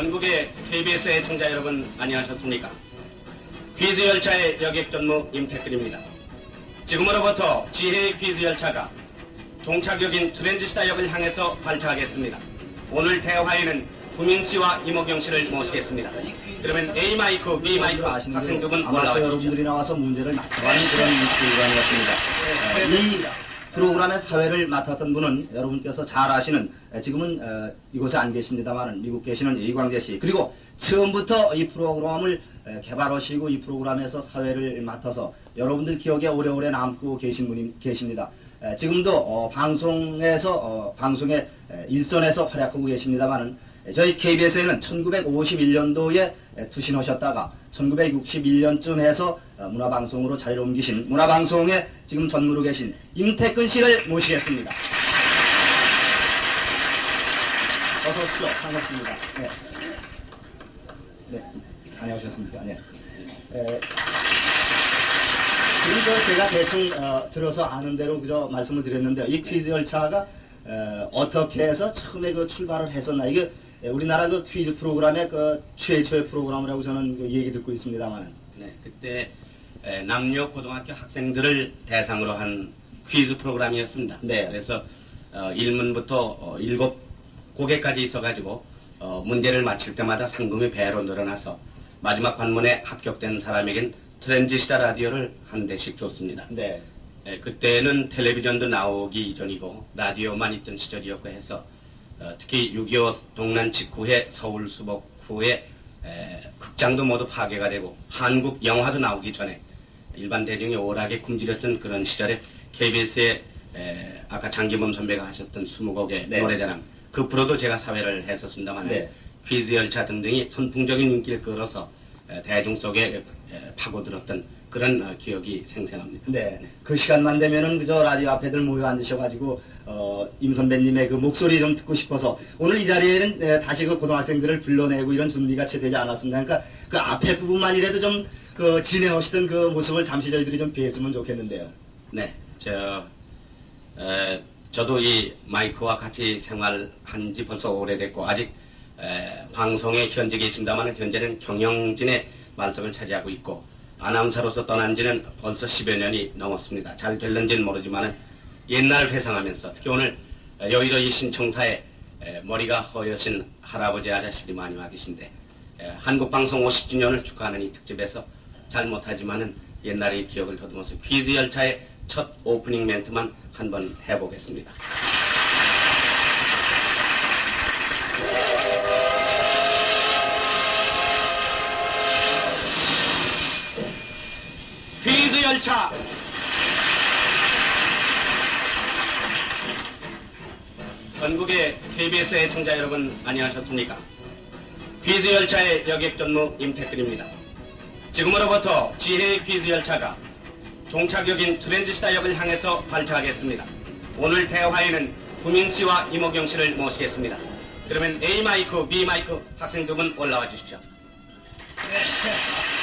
전국의 KBS 애청자 여러분 안녕하셨습니까? 퀴즈 열차의 여객 전무 임택근입니다. 지금으로부터 지혜의 퀴즈 열차가 종착역인 트랜지스타역을 향해서 발차하겠습니다. 오늘 대화에는 구민 씨와 이모경 씨를 모시겠습니다. 그러면 A 마이크, B 마이크 학생 두분 아마도 올라와 주십시오. 여러분들이 나와서 문제를 맞춰가는 그런 프로그램이었습니다. 에, 이 프로그램의 사회를 맡았던 분은 여러분께서 잘 아시는 에, 지금은 에, 이곳에 안 계십니다만 미국 계시는 이광재 씨 그리고 처음부터 이 프로그램을 에, 개발하시고 이 프로그램에서 사회를 맡아서 여러분들 기억에 오래오래 남고 계신 분이 계십니다. 에, 지금도 어, 방송에서 어, 방송의 에, 일선에서 활약하고 계십니다만은 저희 KBS에는 1951년도에 투신하셨다가 1961년쯤 해서 어, 문화방송으로 자리를 옮기신 문화방송에 지금 전무로 계신 임태근 씨를 모시겠습니다. 어서 오십시오. 반갑습니다. 네. 네. 다녀오셨습니까? 네. 에, 지금 그 제가 대충 어, 들어서 아는 대로 그저 말씀을 드렸는데 이 퀴즈 열차가 어, 떻게 해서 처음에 그 출발을 했었나 이게 에, 우리나라 그 퀴즈 프로그램의 그 최초의 프로그램이라고 저는 그 얘기 듣고 있습니다만 네, 그때 에, 남녀 고등학교 학생들을 대상으로 한 퀴즈 프로그램이었습니다. 네. 그래서 어, 1문부터 어, 7곡에까지 있어가지고 어, 문제를 맞힐 때마다 상금이 배로 늘어나서 마지막 관문에 합격된 사람에겐 트랜지스타 라디오를 한 대씩 줬습니다. 네. 에, 그때는 텔레비전도 나오기 이전이고 라디오만 있던 시절이었고 해서 어, 특히 6.25 동란 직후에 서울 수복 후에 에, 극장도 모두 파괴가 되고 한국 영화도 나오기 전에 일반 대중이 오락에 굶주렸던 그런 시절에 KBS에 아까 장기범 선배가 하셨던 20곡의 네. 노래자랑 그 프로도 제가 사회를 했었습니다만 네. 퀴즈 열차 등등이 선풍적인 인기를 끌어서 에, 대중 속에 에, 파고들었던 그런 어, 기억이 생생합니다. 네. 그 시간만 되면은 그저 라디오 앞에들 모여 앉으셔가지고 어, 임 선배님의 그 목소리 좀 듣고 싶어서 오늘 이 자리에는 에, 다시 그 고등학생들을 불러내고 이런 준비가 채 되지 않았습니다. 그러니까 그 앞에 부분만이라도 좀 그 진행하시던 그 모습을 잠시 저희들이 좀 뵀으면 좋겠는데요. 네, 저, 에, 저도 이 마이크와 같이 생활한 지 벌써 오래됐고, 아직, 에, 방송에 현직에 있습니다만, 현재는 경영진의 말석을 차지하고 있고, 아나운서로서 떠난 지는 벌써 10여 년이 넘었습니다. 잘 될는지는 모르지만, 옛날 회상하면서, 특히 오늘 에, 여의도 이 신청사에 에, 머리가 허여신 할아버지 아저씨들이 많이 와 계신데, 에, 한국방송 50주년을 축하하는 이 특집에서 잘 못하지만은 옛날의 기억을 더듬어서 퀴즈 열차의 첫 오프닝 멘트만 한번 해보겠습니다. 퀴즈 열차! 전국의 KBS 애청자 여러분 안녕하셨습니까? 퀴즈 열차의 여객 전무 임택근입니다. 지금으로부터 지혜의 퀴즈 열차가 종착역인 트랜지스타역을 향해서 발차하겠습니다. 오늘 대화에는 구민 씨와 이모경 씨를 모시겠습니다. 그러면 A 마이크, B 마이크 학생 두 분 올라와 주십시오. 네.